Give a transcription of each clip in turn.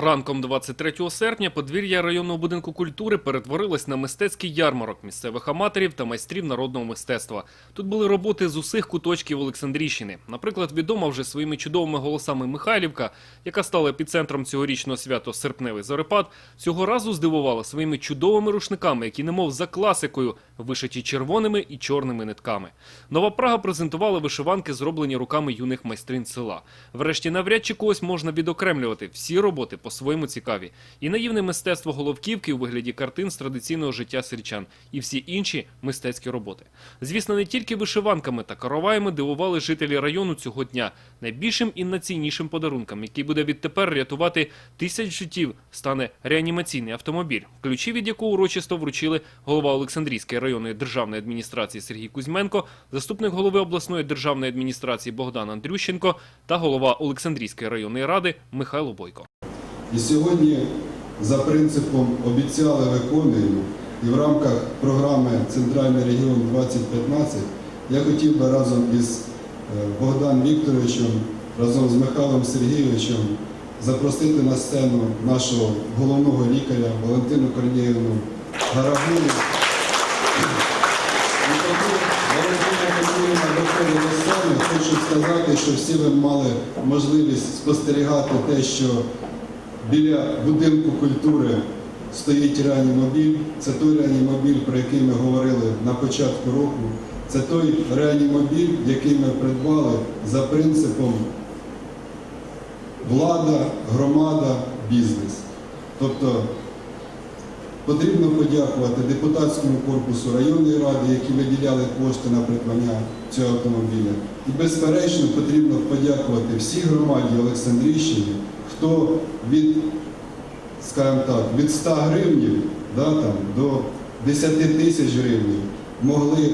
Ранком 23 серпня подвір'я районного будинку культури перетворилось на мистецький ярмарок місцевих аматорів та майстрів народного мистецтва. Тут були роботи з усіх куточків Олександрійщини. Наприклад, відома вже своїми чудовими голосами Михайлівка, яка стала епіцентром цьогорічного свято Серпневий зорепад, цього разу здивувала своїми чудовими рушниками, які немов за класикою вишиті червоними і чорними нитками. Нова Прага презентувала вишиванки, зроблені руками юних майстрин села. Врешті, навряд чи когось можна відокремлювати. Всі роботи по-своєму цікаві. І наївне мистецтво головківки у вигляді картин з традиційного життя сельчан, і всі інші мистецькі роботи. Звісно, не тільки вишиванками та караваями дивували жителі району цього дня. Найбільшим і найціннішим подарунком, який буде відтепер рятувати тисяч життів, стане реанімаційний автомобіль, ключі від якого урочисто вручили голова Олександрійської районної державної адміністрації Сергій Кузьменко, заступник голови обласної державної адміністрації Богдан Андрющенко та голова Олександрійської районної ради Михайло Бойко. І сьогодні за принципом обіцяли виконуємо і в рамках програми Центральний регіон 2015 я хотів би разом із е, Богданом Вікторовичем, разом з Михайлом Сергійовичем запросити на сцену нашого головного лікаря Валентину Корніївну Гарагулю. І поки Валентина Корніївна виходить на сцену, хочу сказати, що всі ви мали можливість спостерігати те, що Біля будинку культури стоїть реанімобіль. Це той реанімобіль, про який ми говорили на початку року. Це той реанімобіль, який ми придбали за принципом влада, громада, бізнес. Тобто потрібно подякувати депутатському корпусу районної ради, які виділяли кошти на придбання цього автомобіля. І безперечно потрібно подякувати всій громаді Олександрійщини, хто від, скажімо так, від 100 гривнів да, там, до 10 тисяч гривень могли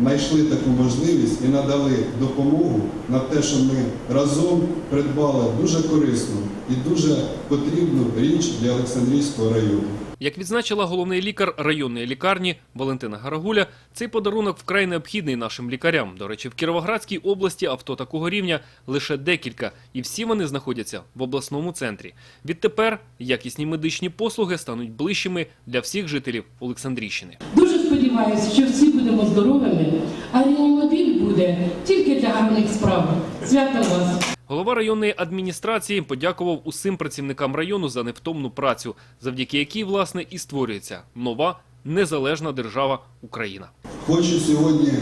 знайшли таку можливість і надали допомогу на те, що ми разом придбали дуже корисну і дуже потрібну річ для Олександрійського району. Як відзначила головний лікар районної лікарні Валентина Гарагуля, цей подарунок вкрай необхідний нашим лікарям. До речі, в Кіровоградській області авто такого рівня лише декілька, і всі вони знаходяться в обласному центрі. Відтепер якісні медичні послуги стануть ближчими для всіх жителів Олександрійщини. Дуже сподіваюся, що всі будемо здоровими, а реанімобіль буде тільки для гарних справ. Свято вас! Голова районної адміністрації подякував усім працівникам району за невтомну працю, завдяки якій, власне, і створюється нова незалежна держава Україна. Хочу сьогодні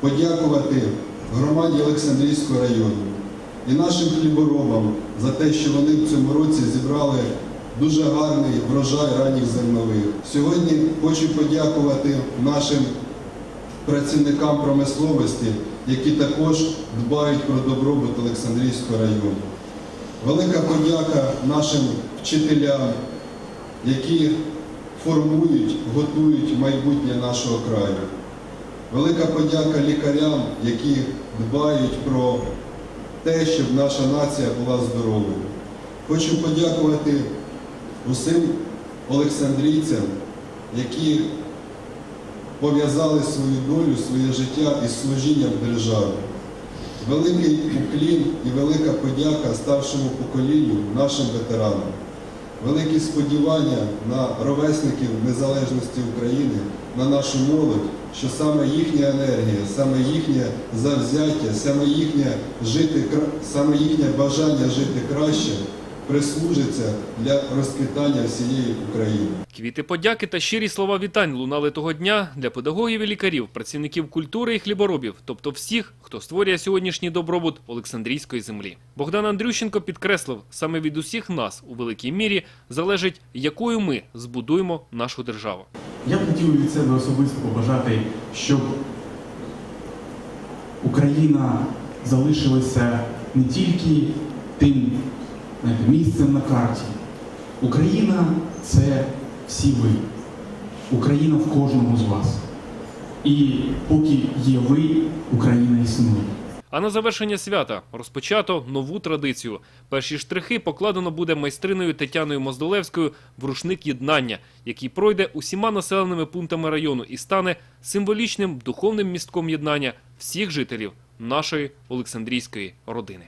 подякувати громаді Олександрійського району і нашим хліборобам за те, що вони в цьому році зібрали дуже гарний врожай ранніх зернових. Сьогодні хочу подякувати нашим працівникам промисловості, які також дбають про добробут Олександрійського району. Велика подяка нашим вчителям, які формують, готують майбутнє нашого краю. Велика подяка лікарям, які дбають про те, щоб наша нація була здоровою. Хочу подякувати усім олександрійцям, які пов'язали свою долю, своє життя із служінням державі. Великий уклін і велика подяка старшому поколінню, нашим ветеранам. Великі сподівання на ровесників незалежності України, на нашу молодь, що саме їхня енергія, саме їхнє завзяття, саме їхнє, жити, саме їхнє бажання жити краще прислужиться для розквітання всієї України. Квіти подяки та щирі слова вітань лунали того дня для педагогів і лікарів, працівників культури і хліборобів, тобто всіх, хто створює сьогоднішній добробут Олександрійської землі. Богдан Андрющенко підкреслив, саме від усіх нас у великій мірі залежить, якою ми збудуємо нашу державу. Я б хотів від себе особисто побажати, щоб Україна залишилася не тільки тим місцем на карті. Україна це всі ви. Україна в кожному з вас. І поки є ви, Україна існує. А на завершення свята розпочато нову традицію. Перші штрихи покладено буде майстриною Тетяною Моздолевською в рушник єднання, який пройде усіма населеними пунктами району і стане символічним духовним містком єднання всіх жителів нашої Олександрійської родини.